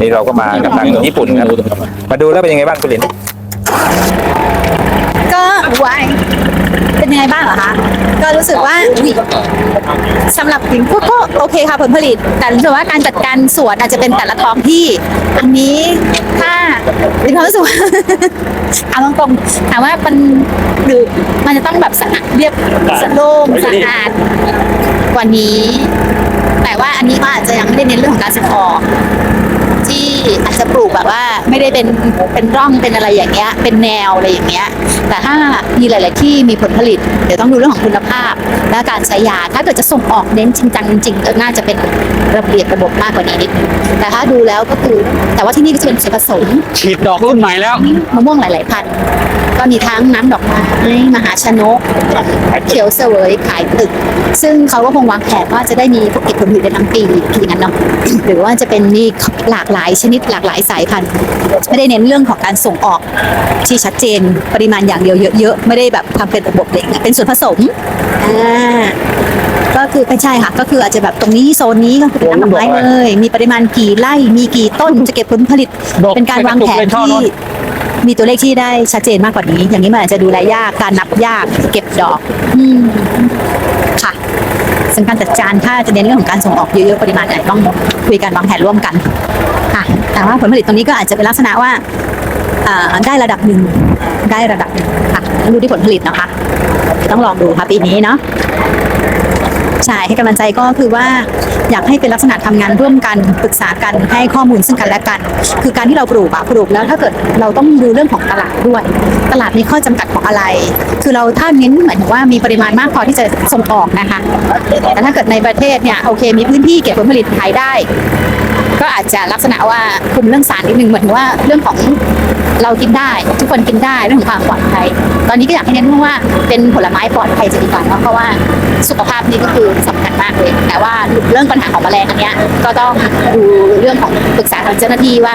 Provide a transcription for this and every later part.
นี่เราก็มากับทางญี่ปุ่นครับมาดูแล้วเป็นยังไงบ้างคุณหลินก็ไวเป็นยังไงบ้างเหรอคะ ก็รู้สึกว่าสำหรับหญิงก็ก็โอเคค่ะผลผลิต แต่รู้สึกว่าการจัดการสวนอาจจะเป็นแต่ละท้องที่ อันนี้ถ้าหญิงรู้สึกว่าเอาตรงๆถามว่ามันหรือมันจะต้องแบบสะอาดเรียบสะโล่งสะอาดกว่านี้ แต่ว่าอันนี้ก็อาจจะยังไม่ได้เน้นเรื่องของการส่งออก ที่อาจจะปลูกแบบว่าไม่ได้เป็นเป็นร่องเป็นอะไรอย่างเงี้ยเป็นแนวอะไรอย่างเงี้ยแต่ถ้ามีหลาย ๆ ที่มีผลผลิต เดี๋ยวต้องดูเรื่องของคุณภาพ และการใช้ยาถ้าเกิดจะส่งออกเน้นจริงจังจริงๆก็น่าจะเป็นระเบียบระบบมากกว่านี้นิดนึงแต่ถ้าดูแล้วก็คือแต่ว่าที่นี่ก็จะเป็นส่วนผสมฉีดดอกรุ่นใหม่แล้วมะม่วงหลาย ๆ พันธุ์ ก็มีทั้งน้ำดอกไม้มหาชนก เขียวเสวยขายตึก ซึ่งเขาก็คงวางแผนว่าจะได้มีเก็บผลผลิตได้ทั้งปีอย่างนั้นเนาะหรือว่าจะเป็นมีหลากหลายชนิดหลากหลายสายพันธุ์ไม่ได้เน้นเรื่องของการส่งออกที่ชัดเจนปริมาณอย่างเดียวเยอะๆไม่ได้แบบทำเป็นระบบอะไรอย่างเงี้ยเป็นส่วนผสมอ่าก็คือไม่ใช่ค่ะ ก็คืออาจจะแบบตรงนี้โซนนี้ก็คือเป็นน้ำดอกไม้เลย มีปริมาณกี่ไร่มีกี่ต้นจะเก็บผลผลิตดอกเป็นการวางแผนเป็นช่อที่เนอะ มีตัวเลขที่ได้ชัดเจนมากกว่านี้ อย่างนี้มันอาจจะดูแลยากการนับยากเก็บดอก อืมค่ะซึ่งการจัดการถ้าจะเน้นเรื่องของการส่งออกเยอะๆปริมาณอาจจะต้องคุยกันวางแผนร่วมกันค่ะแต่ว่าผลผลิตตรงนี้ก็อาจจะเป็นลักษณะว่าอ่าได้ระดับหนึ่งได้ระดับหนึ่งค่ะต้องดูที่ผลผลิตนะคะ ต้องลองดูค่ะปีนี้เนาะ ใช่ให้กำลังใจก็คือว่าอยากให้เป็นลักษณะทำงานร่วมกันปรึกษากันให้ข้อมูลซึ่งกันและกัน คือการที่เราปลูกอะปลูกแล้วถ้าเกิดเราต้องดูเรื่องของตลาดด้วย ตลาดมีข้อจำกัดของอะไร คือเราถ้าเน้นหมายถึงว่ามีปริมาณมากพอที่จะส่งออกนะคะแต่ถ้าเกิดในประเทศเนี่ยโอเค มีพื้นที่เก็บผลผลิตขายได้ ก็อาจจะลักษณะว่าคุมเรื่องสารนิดนึงเหมือนว่าเรื่องของเรากินได้ ทุกคนกินได้เรื่องของความปลอดภัย ตอนนี้ก็อยากให้เน้นว่าเป็นผลไม้ปลอดภัยจะดีกว่าเนอะเพราะว่าสุขภาพนี่ก็คือสำคัญมากเลย แต่ว่าเรื่องปัญหาของแมลงอันเนี้ยก็ต้องดูเรื่องของปรึกษาทางเจ้าหน้าที่ว่า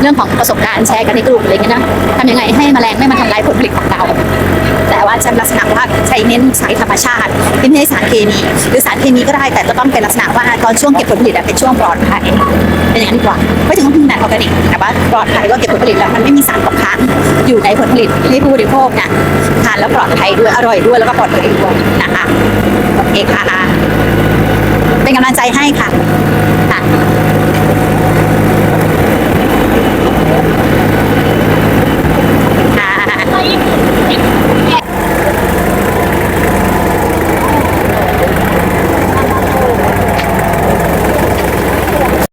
เรื่องของประสบการณ์แชร์กันในกลุ่มอะไรเงี้ยนะทำยังไงให้แมลงไม่มาทำลายผลผลิตของเรา ว่าจะลักษณะว่าใช้เน้นสายธรรมชาติไม่ใช่สารเคมีหรือสารเคมีก็ได้แต่จะต้องเป็นลักษณะว่าตอนช่วงเก็บผลผลิตเป็นช่วงปลอดภัยเป็นอย่างนั้นดีกว่าไม่ถึงต้องพึ่งแต่ออร์แกนิกแต่ว่าปลอดภัยก็เก็บผลผลิตแล้วมันไม่มีสารตกค้างอยู่ในผลผลิตให้ผู้บริโภคเนี่ยทานแล้วปลอดภัยด้วยอร่อยด้วยแล้วก็ปลอดภัยด้วยนะคะโอเคค่ะเป็นกำลังใจให้ค่ะ